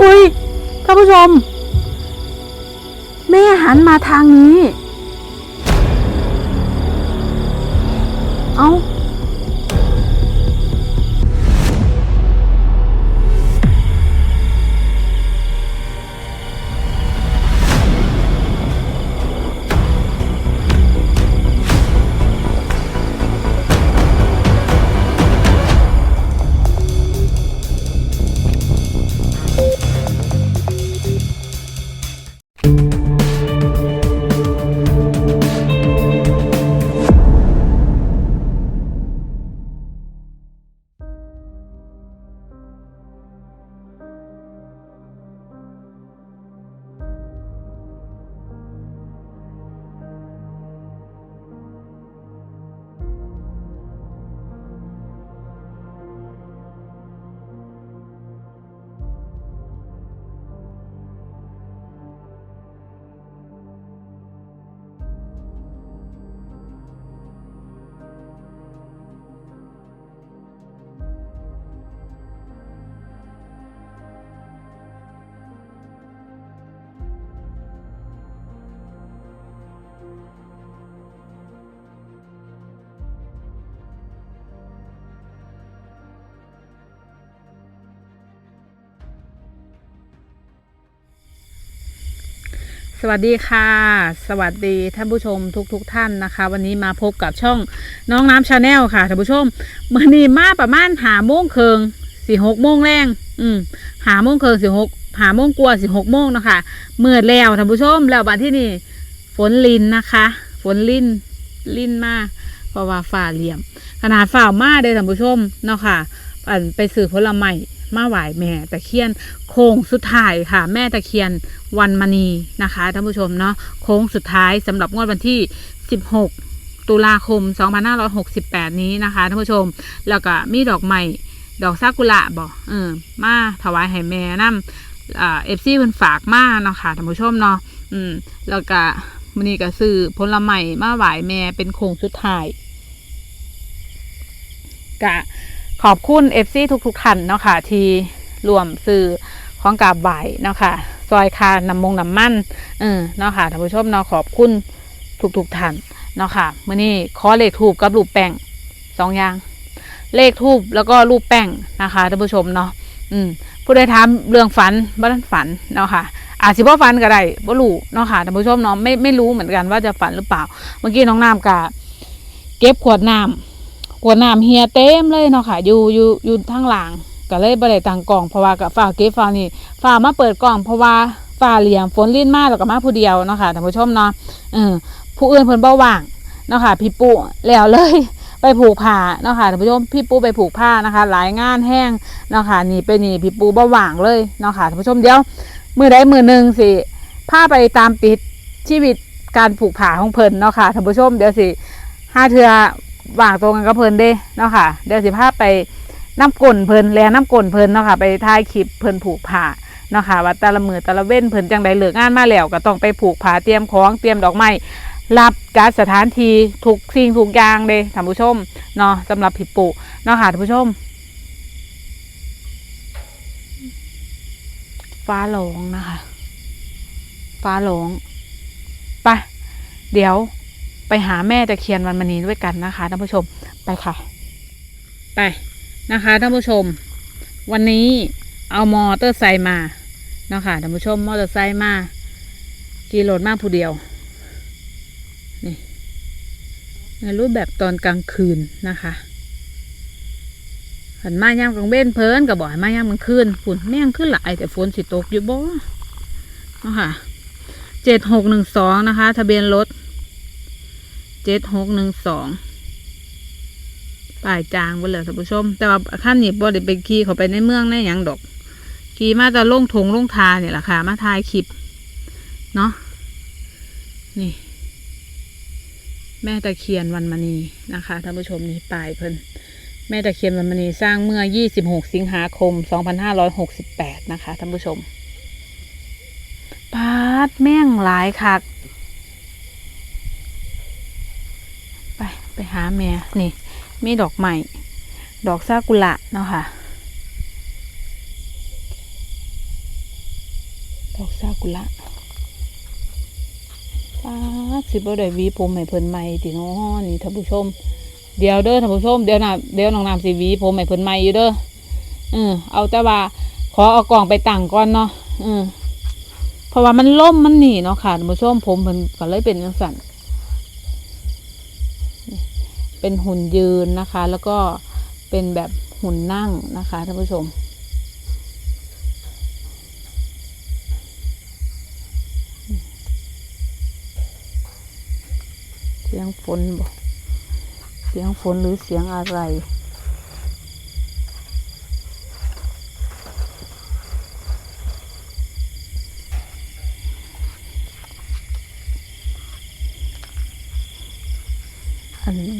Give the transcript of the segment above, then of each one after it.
อุ้ยท่านผู้ชม แม่หันมาทางนี้ เอา สวัสดีค่ะ สวัสดีท่านผู้ชมทุกๆทท่านนะคะ วันนี้มาพบกับช่องน้องน้ำชาแนลค่ะท่านผู้ชมเมื่อนี้มาประมาณหาโมงเคิงสี่หกโมงแรงอืมหาโมงเคิงสี่หกหาโมงกลัวสี่หกโมงนะคะเมื่อแล้วท่านผู้ชมแล้ววันที่นี่ฝนลินนะคะ ฝนลินลินมากเพราะว่าฝ่าเหลี่ยม ขนาดฝ่ามาเลยท่านผู้ชมเนาะค่ะ อันไปสื่อผลไม้ มาไหวแม่ตะเคียนโค้งสุดท้ายค่ะ แม่ตะเคียนวันมณีนะคะท่านผู้ชมเนาะโค้งสุดท้ายสำหรับงวดวันที่ 16 ตุลาคม 2568 นี้นะคะท่านผู้ชม แล้วก็มีดอกไม้ดอกซากุระบอกเออมาถวายให้แม่นำอ่าเอฟซีเพิ่นฝากมาเนาะค่ะท่านผู้ชมเนาะอืมแล้วก็มื้อนี้ก็ซื้อผลไม้มาไหวแม่เป็นโค้งสุดท้ายกะ ขอบคุณ FC ทุกๆท่านเนาะค่ะที่รวมซื้อของกาบไหวเนาะค่ะซอยคานำมงนำมั่นเออเนาะค่ะท่านผู้ชมเนาะขอบคุณทุกๆท่านเนาะค่ะมื้อนี้ขอเลขทูบกับรูปแป้งสองอย่าง เลขทูบแล้วก็รูปแป้งนะคะท่านผู้ชมเนาะอืมผู้ใดถามเรื่องฝันบ้านฝันเนาะค่ะอาจสิบ่ฝันก็ได้บ่รู้เนาะค่ะท่านผู้ชมเนาะไม่ไม่รู้เหมือนกันว่าจะฝันหรือเปล่า เมื่อกี้น้องน้ำกะเก็บขวดน้ำ ขวดน้ำเฮียเต็มเลยเนาะค่ะ อยู่อยู่อยู่ทางหลังก็เลยบ่ได้ตังกล่องเพราะว่ากับฝ้ากเก็บฝ้านี่ฝ้ามาเปิดกล่องเพราะว่าฝ้าเหลี่ยมฝนลิ้นมากแล้วก็มาผู้เดียวเนาะค่ะท่านผู้ชมเนาะเออผู้อื่นเพิ่นบ่ว่างเนาะค่ะพี่ปุ๊แล้วเลยไปผูกผ้าเนาะค่ะท่านผู้ชมพี่ปุ๊ไปผูกผ้านะคะ หลายงานแห้งเนาะค่ะนี่ไปนี่พี่ปุ๊บ่ว่างเลยเนาะค่ะท่านผู้ชมเดี๋ยวมือใดมือหนึ่งสิพาไปตามติดชีวิตการผูกผ้าของเพิ่นเนาะค่ะท่านผู้ชมเดี๋ยวสิห้าเทือ ว่างตรงกันกับเพิ่นเด้เนาะค่ะ เดี๋ยวสิพาไปน้ำกลนเพลินแลน้ำกลนเพลินเนาะค่ะ ไปถ่ายคลิปเพลินผูกผ้าเนาะค่ะว่าแต่ละมือแต่ละเว้นเพลินจังใดเหลิกงานมาแล้วก็ต้องไปผูกผ้าเตรียมของเตรียมดอกไม้รับการสถานที่ทุกสิ่งทุกอย่างเด้ท่านผู้ชมเนาะสำหรับผิดปุเนาะค่ะท่านผู้ชม ฟ้าหลงนะคะ ฟ้าหลงไปเดี๋ยว ไปหาแม่ตะเคียนวันมณีด้วยกันนะคะท่านผู้ชมไปค่ะ ไปนะคะท่านผู้ชม วันนี้เอามอเตอร์ไซค์มาเนาะคะท่านผู้ชมมอเตอร์ไซค์มากี่โลดมากผู้เดียวนี่ในรูปแบบตอนกลางคืนนะคะหันมาย่ำกลางเว้นเพลินกับบ่อยมาย่ำกลางคืนฝุ่นแม่งขึ้นหลายแต่ฝนสิตกอยู่บ่เนาะค่ะเจ็ดหกหนึ่งสองนะคะ ทะเบียนรถ เจ็ดหกหนึ่งสองป้ายจางไปเลยท่านผู้ชม แต่ว่าขั้นนี้บ่ได้ไปขี่เขาไปในเมืองในหยังดอก ขี่มาจะลงทงลงทาเนี่ยแหละค่ะ มาถ่ายคลิป เนาะนี่ แม่ตะเคียนวันมณีนะคะท่านผู้ชมนี่ป้ายเพิ่นแม่ตะเคียนวันมณีสร้างเมื่อ 26 สิงหาคม 2568 นะคะท่านผู้ชมปาดแม่งหลายคัก ไปหาแม่นี่ มีดอกใหม่ ดอกซากุระเนาะค่ะ ดอกซากุระป้าสิบ่ได้หวีผมให้เพิ่นใหม่ตินาะนี่ท่านผู้ชม เดี๋ยวเด้อท่านผู้ชม เดี๋ยวนะเดี๋ยวน้องน้ำสิวีผมให้เพิ่นใหม่อยู่เด้อเออเอาแต่ว่าขอเอากล่องไปตั้งก่อนเนาะเออเพราะว่ามันล่มมันหนีเนาะค่ะท่านผู้ชมผมเพิ่นก็เลยเป็นจังซั่น เป็นหุ่นยืนนะคะ แล้วก็เป็นแบบหุ่นนั่งนะคะท่านผู้ชม เสียงฝนบ่เสียงฝนหรือเสียงอะไร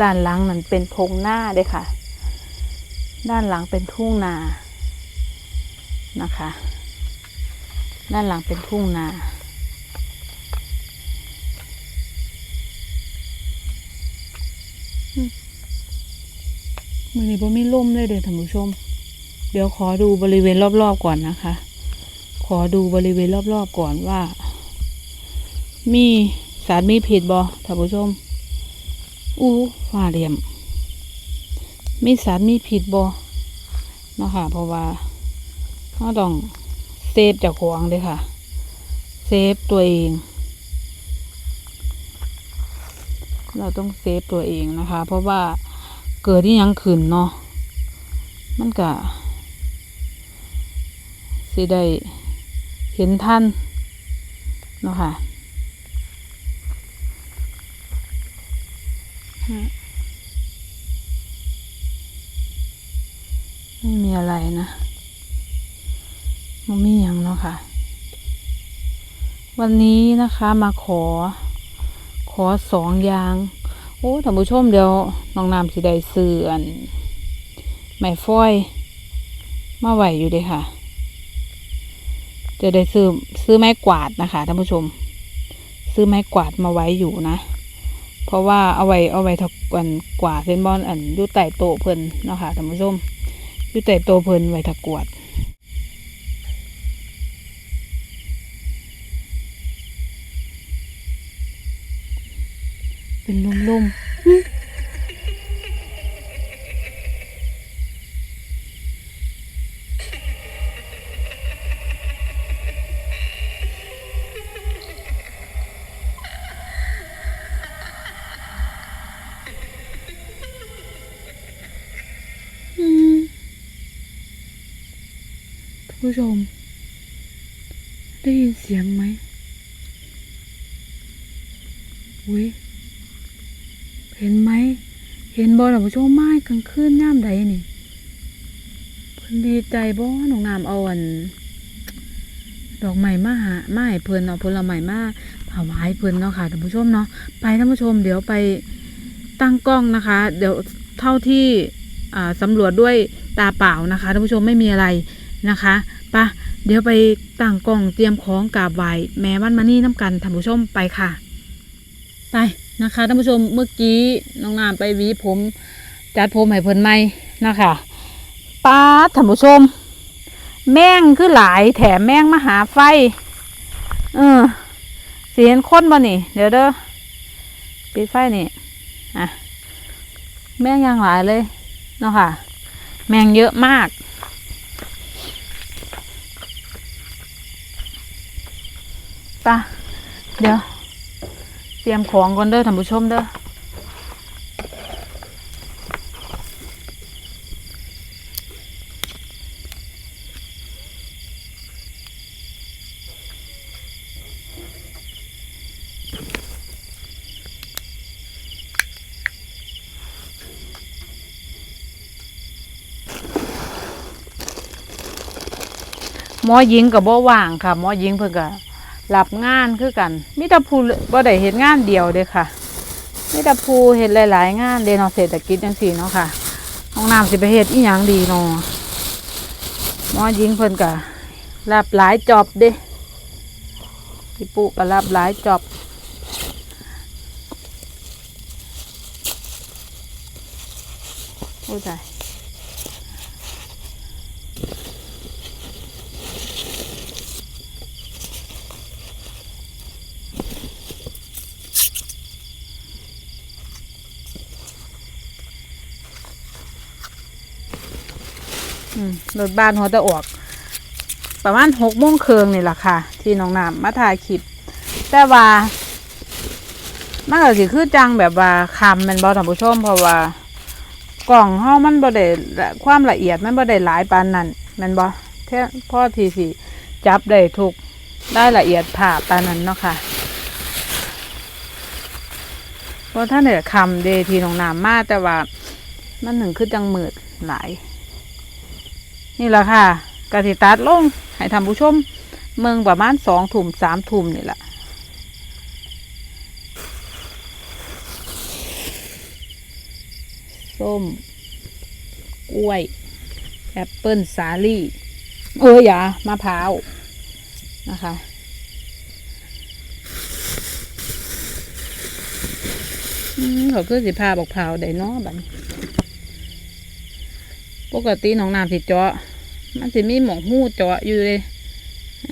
ด้านหลังมันเป็นพงหน้าเด้ค่ะ ด้านหลังเป็นทุ่งนา นะคะ ด้านหลังเป็นทุ่งนา มือนี้บ่มีลมเลยเด้อท่านผู้ชม เดี๋ยวขอดูบริเวณรอบๆก่อนนะคะ ขอดูบริเวณรอบๆก่อนว่า มีสารมีผิดบ่ท่านผู้ชม อู้ฟ้าเหลี่ยม มีสารมีผิดบ่เนาะค่ะ เพราะว่าเราต้องเซฟจากของเลยค่ะ เซฟตัวเอง เราต้องเซฟตัวเองนะคะ เพราะว่าเกิดที่ยังขึ้นเนาะ มันก็สิได้เห็นท่านเนาะค่ะ ไม่มีอะไรนะมันมีอย่างเนาะค่ะ วันนี้นะคะมาขอ ขอสองอย่าง โอ้ท่านผู้ชมเดี๋ยวน้องน้ำสิได้ซื้อนไม้ฟอย มาไหวอยู่เด้ค่ะ จะได้ซื้อซื้อไม้กวาดนะคะท่านผู้ชม ซื้อไม้กวาดมาไว้อยู่นะ เพราะว่าเอาไว้เอาไว้ทักกันกวาดเส้นบอลอันยุไต่โตะเพิ่นเนาะค่ะท่านผู้ชมยุไต่โตะเพิ่นไว้ถักกวดเป็นลมๆ ผู้ชม ได้ยินเสียงไหมอุ้ยเห็นไหม เห็นบอลท่านผู้ชมไม้กลางคืนย่ามใดนี่เพิ่นดีใจบ่น้องน้ำเอาอันดอกไม้มาหาไม้เพิ่นเอาผลไม้มาถวายเพิ่นเนาะค่ะท่านผู้ชมเนาะไปท่านผู้ชม เดี๋ยวไปตั้งกล้องนะคะ เดี๋ยวเท่าที่สำรวจด้วยตาเปล่านะคะท่านผู้ชมไม่มีอะไรนะคะ ปะเดี๋ยวไปตั้งกล้องเตรียมของกราบไหว้แม่วันมานี่น้ำกันท่านผู้ชมไปค่ะ ไปนะคะท่านผู้ชมเมื่อกี้น้องน้ำไปหวีผมจัดผมให้เพิ่นใหมนะคะป้าท่านผู้ชม แม่งคือหลายแถมแม่งมาหาไฟเออเสียนคนบ่นี่ เดี๋ยวเด้อปิดไฟนี่อะแม่งยังหลายเลยเนาะค่ะ แมงเยอะมาก ปะเดี๋ยว เตรียมของก่อนเด้อท่านผู้ชมเด้อหมอหญิงกับบ่ว่างค่ะหมอหญิงเพิ่นก็ รับงานคือกันมิตรภูบ่ได้เฮ็ดงานเดียวเด้ค่ะมิตรภูเฮ็ดหลาย ๆ งานเด้เนาะเศรษฐกิจจังซี่เนาะค่ะห้องน้ำสิไปเฮ็ดอีหยังดีเนาะหมอหญิงเพิ่นก็รับหลายจอบเด้พี่ปุก็รับหลายจอบโอ้ยตาย รถบ้านเขาจะออก ประมาณหกโมงเครึ่งนี่แหละค่ะ ที่น้องน้ำมาถ่ายคลิป แต่ว่ามันก็สิคือจังแบบว่าคำมันบอท่านผู้ชมเพราะว่ากล่องห้องมันบ่ได้ละความละเอียดมันบ่ได้หลายปานนั้นมันบ่แท้พ่อทีสิจับได้ทุกได้ละเอียดผ่าปานนั้นเนาะค่ะเพราะท่านเนี่ยคำเดทีน้องน้ำมาแต่ว่ามันหนึ่งคือจังมืดหลาย นี่แหละค่ะกติตัดลงให้ทำผู้ชม เมืองประมาณสองถุ่มสามถุ่มนี่แหละส้ม กล้วย แอปเปิลสาลี่เอออย่ามะพร้าว นะคะอืมเขาคือสิพาบอกเผาวได้นาะบันปกติน้องน้ำสิเจาะ มันสิมีหมองหูเจาะอยู่เลย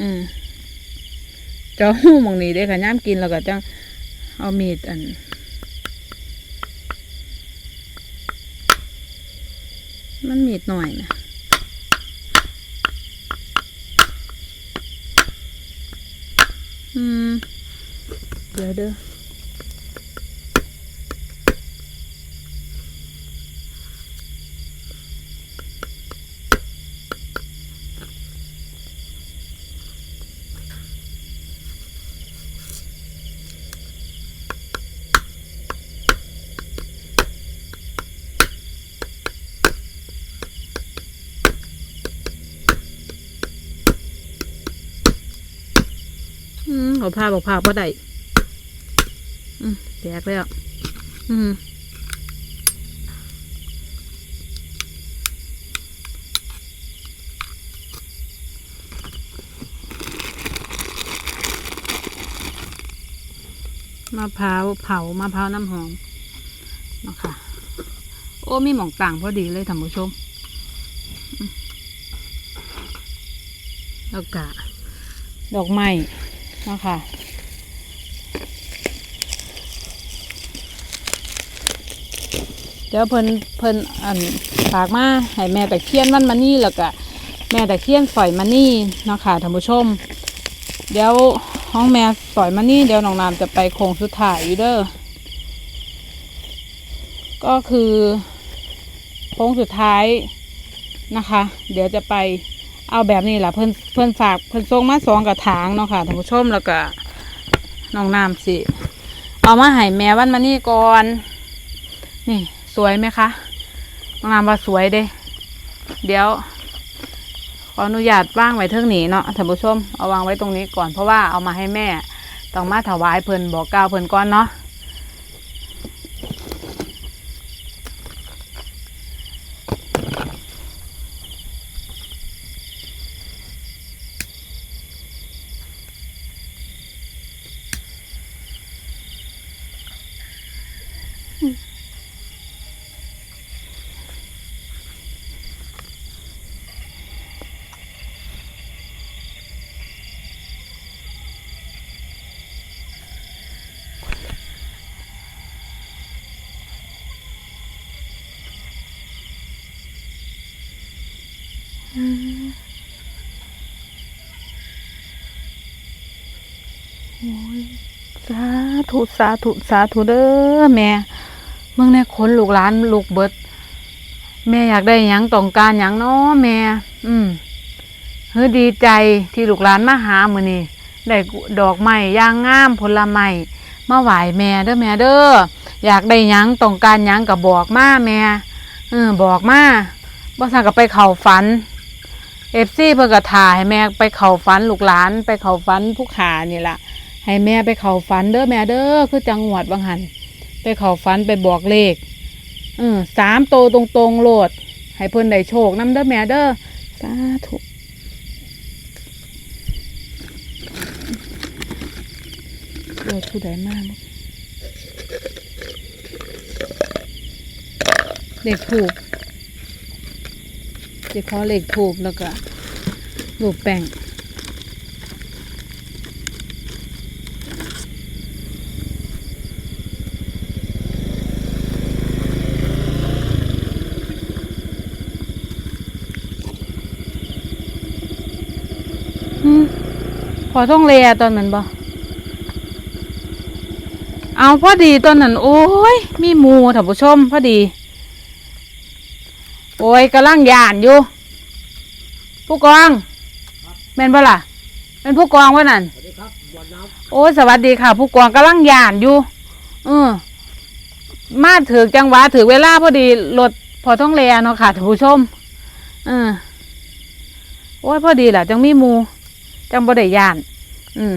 อืมเจาะหูหมองนี้เด้ค่ะย่ามกินแล้วก็จังเอามีดอันมันมีดหน่อยนะอืม เดี๋ยวเด้อ อืมขอพาบอกพาบ่ได้อืมแตกแล้ว อืมมะพร้าวเผามะพร้าวน้ำหอมนะคะโอ้มีหมองต่างพอดีเลยท่านผู้ชมอืมแล้วกะดอกไม้ นะคะเดี๋ยวเพิ่นเพิ่นอันฝากมาให้แม่ตะเคียนวันมานี่แล้วก็แม่ตะเคียนสอยมานี่เนาะค่ะท่านผู้ชม เดี๋ยวห้องแม่สอยมานี่เดี๋ยวน้องน้ำจะไปโค้งสุดท้ายอยู่เด้อก็คือโค้งสุดท้ายนะคะ เดี๋ยวจะไป เอาแบบนี้แหละเพิ่นเพิ่นฝากเพิ่นส่งมาสองกระถางเนาะค่ะท่านผู้ชมแล้วก็น้องน้ำสิเอามาให้แม่วันมานี่ก่อน นี่สวยไหมคะน้องน้ำว่าสวยเด้ เดี๋ยว ขออนุญาตว่างไว้เทิงนี้เนาะท่านผู้ชมเอาวางไว้ตรงนี้ก่อนเพราะว่าเอามาให้แม่ต้องมาถวายเพิ่นบอกกล่าวเพิ่นก่อนเนาะ สาธุสาธุสาธุเด้อแม่เมืองในคนลูกหลานลูกเบิด แม่อยากได้หยังต้องการหยังเนาะแม่ อืมเฮ้ยดีใจที่ลูกหลานมาหามือนี้ได้ดอกไม้ย่างงามผลไม้มาไหวแม่เด้อแม่เด้ออยากได้หยังต้องการหยังก็บบอกมาแม่เออบอกมาบ่ซั่นก็ไปเข้าฝันเอฟซีเพิ่นก็ถ่ายแม่ไปเข้าฝันลูกหลาน ไปเข้าฝันผู้ขานี่ล่ะ ให้แม่ไปเข้าฝันเด้อแม่เด้อคือจังหวัดบางหันไปเข้าฝันไปบอกเลขเออสามโตวตรงๆโลด ให้เพิ่นได้โชคน้ำเด้อแม่เด้อสาธุโลดผู้ใดมากเลขถูกจะขอเลขถูกแล้วก็รูปแป้ง อท่องเลียตอนนั้นบ่เอาพอดีตอนนั้นโอ้ย มีหมูท่านผู้ชมพอดี โอ้ยกำลังยานอยู่ ผู้กองแม่นบ่ล่ะเป็นผู้กองวะนั่นโอ้สวัสดีค่ะ ผู้กองกำลังยานอยู่เออมาถือจังหวะถือเวลาพอดีรถพอท่องเลียเนาะค่ะท่านผู้ชมเออโอ้ยพอดีแหละจังมีหมู จังบ่ได้ย่าน อืม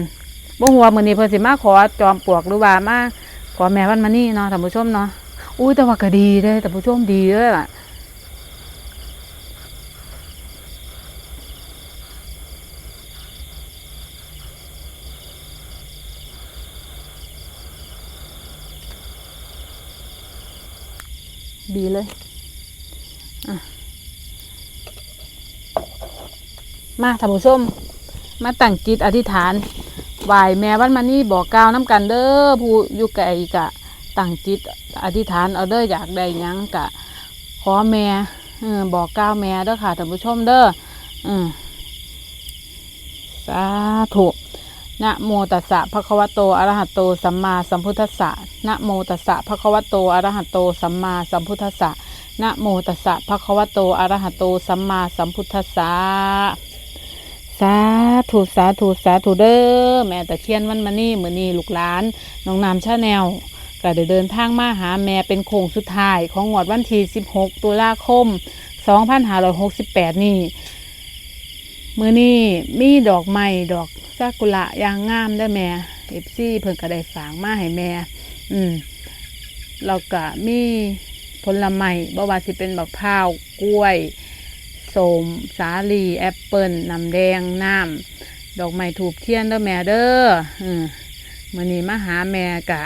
บ่หัวมื้อนี้เพิ่นสิมาขอจอมปลวกหรือว่ามาขอแม่วันมานี่เนาะท่านผู้ชมเนาะอุ้ยแต่ว่าก็ดีเด้ท่านผู้ชมดีเด้อล่ะดีเลย มาท่านผู้ชม มาตั้งจิตอธิษฐานไหวแม่วันมานี่บอกกล่าวน้ำกันเด้อผู้อยู่ไกลกะตั้งจิตอธิษฐานเอาเด้ออยากได้ยังกะ ขอแม่บอกกล่าวแม่เด้อค่ะท่านผู้ชมเด้ออืมสาธุนะโมตัสสะภะคะวะโตอะระหะโตสัมมาสัมพุทธัสสะนะโมตัสสะภะคะวะโตอะระหะโตสัมมาสัมพุทธัสสะนะโมตัสสะภะคะวะโตอะระหะโตสัมมาสัมพุทธัสสะ สาธุสาธุสาธุเด้อแม่ตะเคียนวันมานี่มือนี่ลูกหลานน้องนามชาแนลก็ได้เดินทางมาหาแม่เป็นโค้งสุดท้ายของงวดวันที่16ตุลาคม 2568 นี่มือนี่มีดอกไม้ดอกซากุระยางงามได้แม่เอฟซีเพิ่นก็ได้ฝากมาให้แม่ อืมแล้วก็มีผลไม้บ่ว่าสิเป็นบักพร้าวกล้วย สม สาลีแอปเปิลน้ำแดงน้ำดอกไม้ถูกเทียนเด้อแม่เด้อมื่อนี้มาหาแม่กะ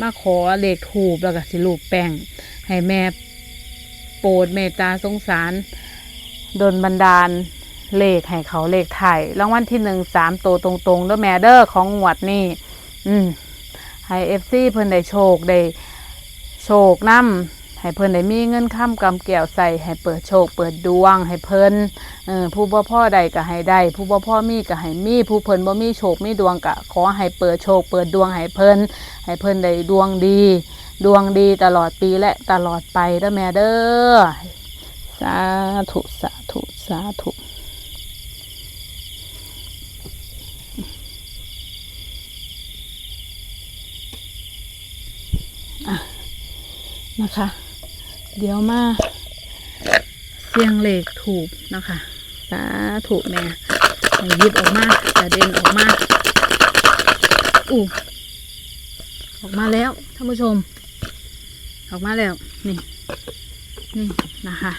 มาขอเลขถูกแล้วก็สิลูกแป้งให้แม่โปรดเมตตาสงสารโดนบันดาลเลขให้เขาเลขไทยรางวัลที่หนึ่งสามโตวตรงๆเด้อแม่เด้อของงวดนี่อืมให้เอฟซีเพิ่นได้โชคได้โชคนํ ให้เพิ่นได้มีเงินค้ำกำแก้วใส่ให้เปิดโชค เปิดดวง ให้เพิ่นเออผู้บ่พ่อใดก็ให้ได้ ผู้บ่พ่อมีก็ให้มีผู้เพิ่นบ่มีโชคมีดวงก็ขอให้เปิดโชค เปิดดวงให้เพิ่นให้เพิ่นได้ดวงดี ดวงดีตลอดปีและตลอดไปเด้อแม่เด้อสาธุสาธุสาธุนะคะ เดี๋ยวมาเสียงเหล็กถูกนะคะสาถูกแม่ยิบออกมากระเด็นออกมาอู้ออกมาแล้วท่านผู้ชม ออกมาแล้ว นี่ นี่นะคะ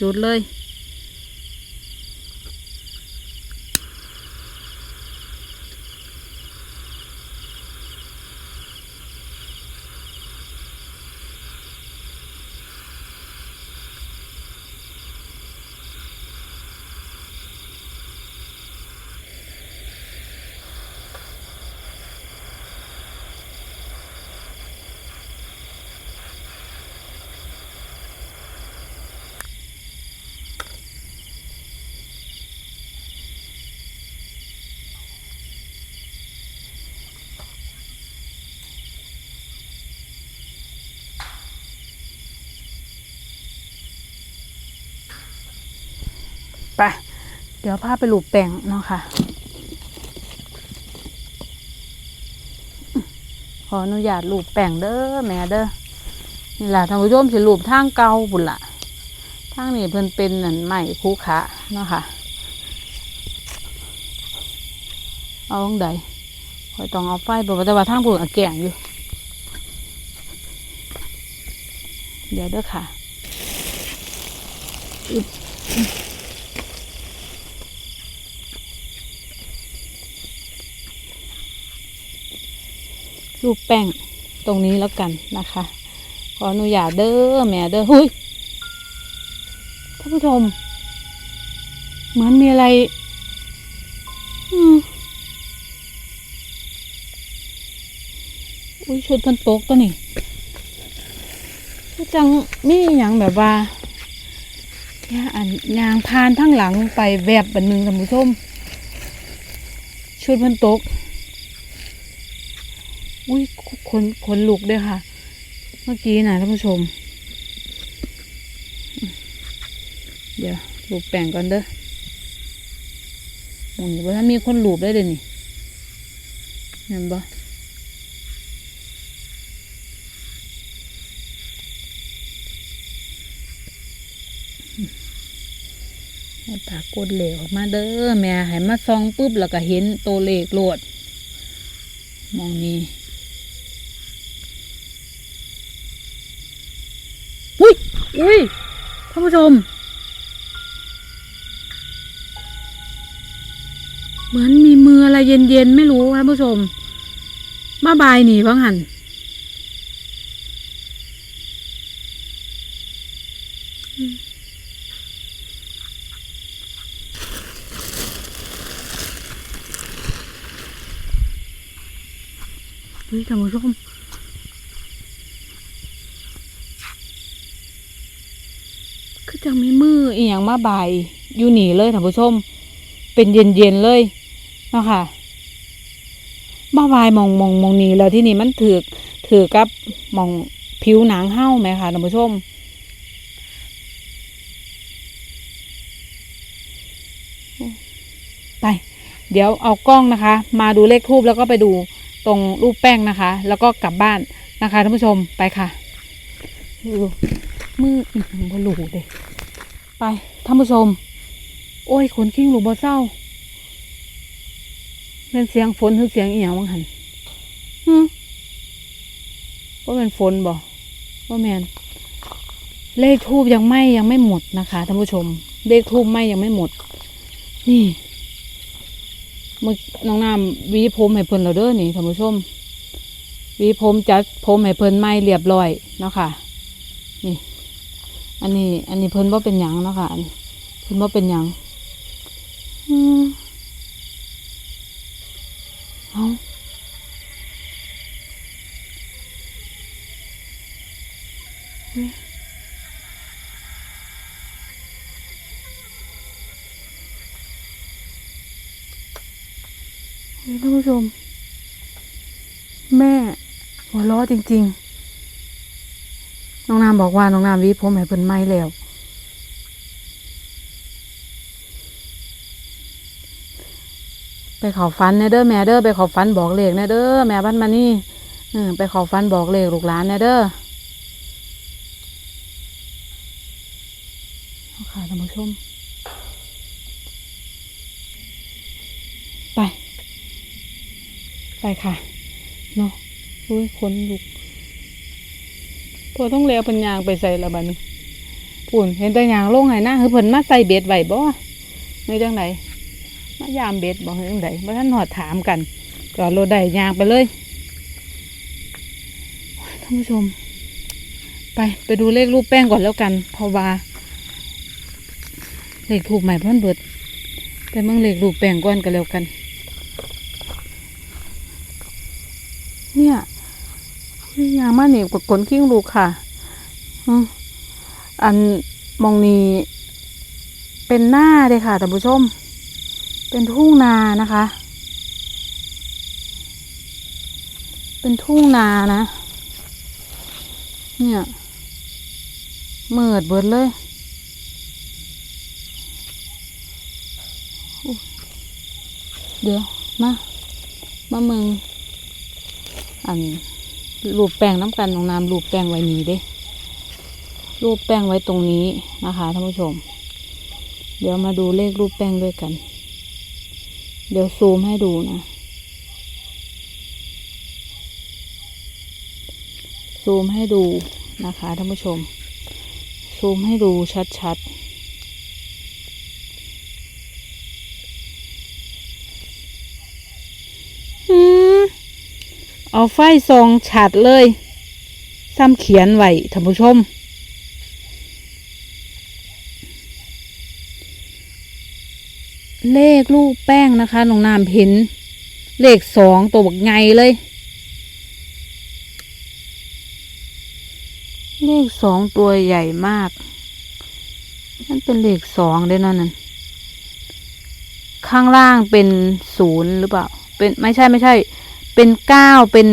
จุดเลย ไป เดี๋ยวพาไปลูบแต่งเนาะค่ะ ขออนุญาตลูบแป้งเด้อแม่เด้อ นี่ล่ะท่านผู้ชมสิลูบทางเก่าบุญละทางนี้เพิ่นเป็นนั่นใหม่คู่ขาเนาะค่ะ เอาลงใดคอยต้องเอาไฟบอกแต่ว่าทางบุญอแก่งอยู่ เดี๋ยวเด้อค่ะ อึ๊บ รูปแป้งตรงนี้แล้วกันนะคะ ขออนุญาตเด้อแม่เด้อหุยท่านผู้ชม เหมือนมีอะไรอุ้ยชุดมันตกตัวนี่คือจังมีอย่างแบบว่าเนี่ยอันยางพานทั้งหลังไปแวบบันนึงท่านผู้ชม ชุดมันตก อุ้ยขนขนลุกด้วยค่ะ เมื่อกี้นะท่านผู้ชม เดี๋ยวลูบแป้งก่อนเด้อมองนี้ว่าถ้ามีคนลูบได้เลยนี่เห็นบ่ให้ปากกดเหลวออกมาเด้อแม่ให้มาซองปุ๊บแล้วก็เห็นตัวเลขโหลดมองนี้ อุ้ยท่านผู้ชม เหมือนมีมืออะไรเย็นๆ ไม่รู้ท่านผู้ชม มาบายหนีบ้างหันเฮ้ยท่านผู้ชม คือจังมีมืออีห ยังมาบายอยู่หนีเลยท่านผู้ชม เป็นเย็นๆเลยเนาะค่ะบ้าวายมองมองมองหนีแล้วที่นี่มันถือถือกับมองผิวหนังเห้าไหมคะท่านผู้ชมไปเดี๋ยวเอากล้องนะคะ มาดูเลขทูบแล้วก็ไปดูตรงรูปแป้งนะคะ แล้วก็กลับบ้านนะคะท่านผู้ชมไปค่ะมืออีกบลูเด้ ไปท่านผู้ชม โอ้ยขนขิ้งหลูบ่เศร้าเป็นเสียงฝนหรือเสียงอีหยังวังหันฮึว่าเป็นฝนบ่ว่าแมนเลขทูบยังไม่ยังไม่หมดนะคะท่านผู้ชม เลขทูบไม่ยังไม่หมด นี่เมื่อน้องน้ำวีผมให้เพิ่นแล้วเด้อนี่ท่านผู้ชมวีผมจัดผมให้เพิ่นไม่เรียบร้อยเนาะค่ะนี่ อันนี้ อันนี้เพิ่นว่าเป็นหยังเนาะค่ะอันนี้เพิ่นว่าเป็นหยังอืมเอาท่านผู้ชม แม่หัวล้อจริง ๆ น้องนามบอกว่าน้องนามวิผมให้เพิ่นไม่แล้วไปเขอฟันเนเด้อแม่เด้อไปเขอฟันบอกเลขเนเด้อแม่บ้านมานี่อไปเขอฟันบอกเลขลูกหลานเนเด้อค่ะท่านผู้ชมไป ไปค่ะเนาะอุ้ยคนลุก พอต้องเลี้ยวเป็นยางไปใส่ละบัดนี้ปุ่นเห็นแต่ยางลงไหหน้าคือเพิ่นมาใส่เบ็ดไว้บ่ในจังไหนมายามเบ็ดบอกเรื่องใดว่าท่านหอดถามกันก็รถได้ยางไปเลยท่านผู้ชม ไปไปดูเลขรูปแป้งก่อนแล้วกันเพราะว่าเลขถูกใหม่เพิ่นเบิดแต่เมื่อเลขรูปแป้งก่อนก็แล้วกัน เนี่ย ยางมานีบกับขนกิ้งลูกค่ะอันมองนี้เป็นหน้าเลยค่ะท่านผู้ชม เป็นทุ่งนานะคะ เป็นทุ่งนานะ เนี่ยเมิดเบิดเลยอุ๊ยเดี๋ยว มา มาเมืองอัน รูปแป้งน้ำกันของน้ำรูปแป้งไว้นี้เด้ รูปแป้งไว้ตรงนี้นะคะท่านผู้ชม เดี๋ยวมาดูเลขรูปแป้งด้วยกัน เดี๋ยวซูมให้ดูนะ ซูมให้ดูนะคะท่านผู้ชม ซูมให้ดูชัดๆอืมเอา ไฟส่องฉัดเลย ซ้ำเขียนไว้ท่านผู้ชม เลขลูกแป้งนะคะน้องน้ำเห็น เลขสองตัวบักไงเลย เลขสองตัวใหญ่มาก นั่นเป็นเลขสองได้นั่นนั่นข้างล่างเป็นศูนย์หรือเปล่า เป็นไม่ใช่ไม่ใช่ เป็นเก้าเป็น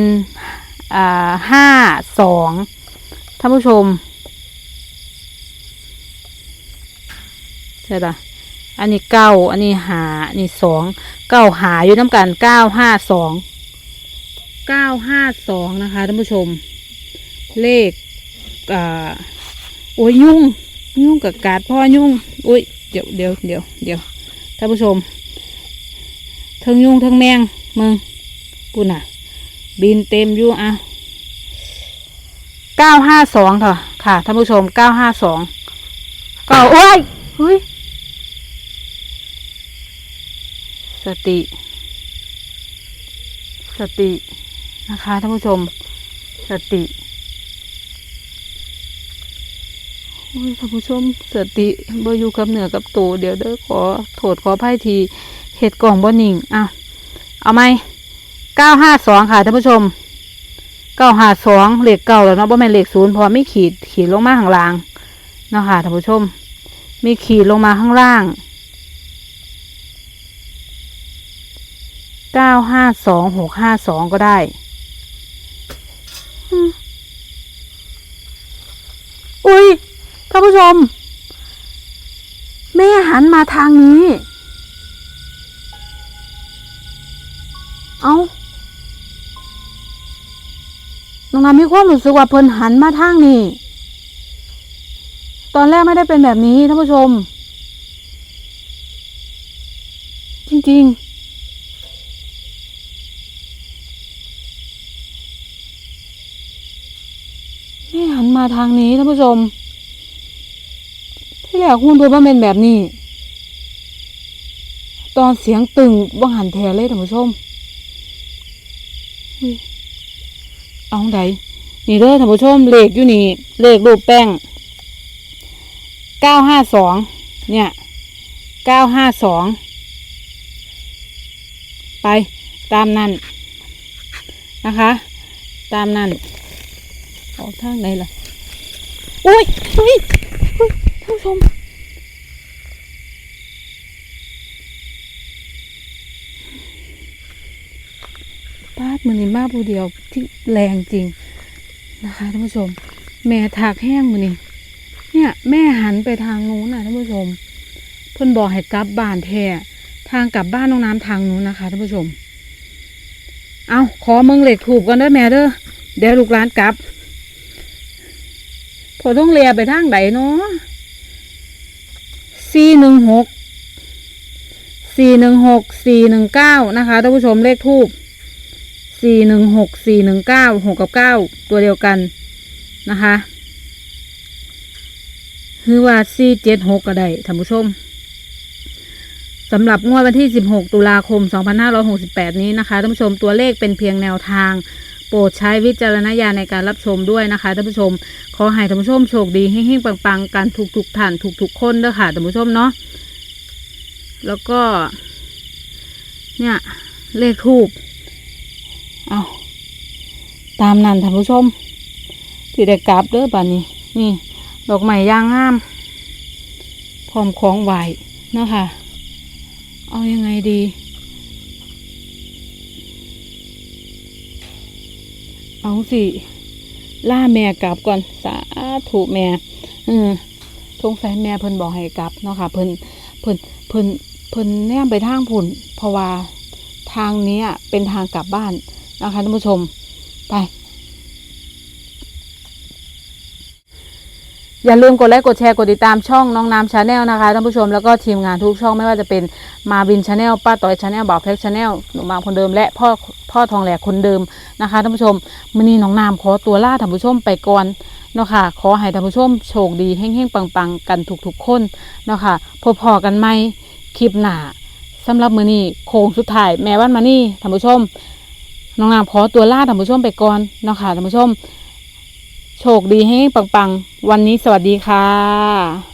ห้าสองท่านผู้ชม ใช่ปะอันนี้เก้าอันนี้หาอันนี้สองเก้าหาอยู่น้ำกันเก้าห้าสองเก้าห้าสองนะคะท่านผู้ชม เลขอ่าโอ้ยยุ่ง ยุ่งกับกาดพ่อยุ่งอุ้ยเดี๋ยวเดี๋ยวเดี๋ยวเดี๋ยวท่านผู้ชมเทิงยุ่งเทิงแมงมึง กูน่ะ บินเต็มอยู่อะเก้าห้าสองเถอะค่ะท่านผู้ชมเก้าห้าสองก้าโอ้ยเฮ้ยสติ สตินะคะท่านผู้ชม สติโอ้ยท่านผู้ชมสติบ่อยู่กับเหนือกับตัวเดี๋ยวเด้อขอโทษขอไพ่ทีเห็ดกล่องบ่หนิงอะเอาไหม เก้าห้าสองค่ะท่านผู้ชมเก้าห้าสองเลขเก้าแล้วเนาะบ่แม่นเลขศูนย์พอไม่ขีดขีดลงมาข้างล่างเนาะค่ะท่านผู้ชม มีขีดลงมาข้างล่างเก้าห้าสองหกห้าสองก็ได้อุ้ยท่านผู้ชม แม่หันมาทางนี้ เอา น้องน้ำมีความรู้สึกว่าเพิ่นหันมาทางนี้ตอนแรกไม่ได้เป็นแบบนี้ท่านผู้ชม จริงๆแม่หันมาทางนี้ท่านผู้ชม ที่แรกคุณดูว่าเป็นแบบนี้ ตอนเสียงตึงบังหันแทเลยท่านผู้ชม เอาไหนนี่เด้อท่านผู้ชมเลขอยู่นี่เลขรูปแป้งเก้าห้าสองเนี่ยเก้าห้าสองไปตามนั้นนะคะ ตามนั้นออกทางไหนล่ะอุ้ยอุ้ยอุ้ยท่านผู้ชม ปาดมือนี่มาผู้เดียวที่แรงจริงนะคะท่านผู้ชม แม่ถากแห้งมือนี่เนี่ย แม่หันไปทางนู้นนะท่านผู้ชม เพิ่นบอกให้กลับบ้านแท้ทางกลับบ้านน้องน้ำทางนู้นนะคะท่านผู้ชม เอาขอเมืองเหล็กถูกกันด้แม่เด้อเดี๋ยวลูกร้านกลับ พอต้องเลียไปทางไหนเนาะสี่หนึ่งหกสี่หนึ่งหกสี่หนึ่งเก้านะคะท่านผู้ชมเลขทูบ สี่หนึ่งหกสี่หนึ่งเก้าหกกับเก้าตัวเดียวกันนะคะคือว่าสี่เจ็ดหกก็ได้ท่านผู้ชมสำหรับงวดวันที่ 16 ตุลาคม 2568 นี้นะคะท่านผู้ชมตัวเลขเป็นเพียงแนวทาง โปรดใช้วิจารณญาณในการรับชมด้วยนะคะท่านผู้ชม ขอให้ท่านผู้ชมโชคดีเฮงๆปังๆกันทุกๆท่านทุกๆคนเด้อค่ะท่านผู้ชมเนาะแล้วก็ เนี่ย เลขทูบ เอาตามนั้นท่านผู้ชมที่ได้กราบเด้อป่านนี้ นี่ ดอกไม้ย่างงาม พร้อมของไหวเนาะค่ะ เอายังไงดี เอาสิ ล่าแม่กลับก่อน สาธุแม่เออสงสัยแม่เพิ่นบอกให้กลับเนาะค่ะ เพิ่น เพิ่น เพิ่น เพิ่นแนมไปทางผุ่นเพราะว่าทางนี้เป็นทางกลับบ้าน นะคะท่านผู้ชมไป อย่าลืมกดไลค์กดแชร์กดติดตามช่องน้องน้ำชาแนลนะคะท่านผู้ชมแล้วก็ทีมงานทุกช่องไม่ว่าจะเป็นมาวินชาแนลป้าต่อยชาแนลบ่าวเพล็กชาแนลหนูมาคนเดิมและพ่อพ่อทองแหลกคนเดิมนะคะท่านผู้ชมมื้อนี้น้องน้ำขอตัวล่าท่านผู้ชมไปก่อนเนาะค่ะขอให้ท่านผู้ชมโชคดีเฮงๆปังๆ กันทุกๆคนเนาะค่ะพบพอกันไหมคลิปหน้าสำหรับมือนี้โค้งสุดท้ายแม่วันมานี่ท่านผู้ชม น้องงามขอตัวลาท่านผู้ชมไปก่อนเนาะค่ะท่านผู้ชม โชคดีให้ปังๆ วันนี้สวัสดีค่ะ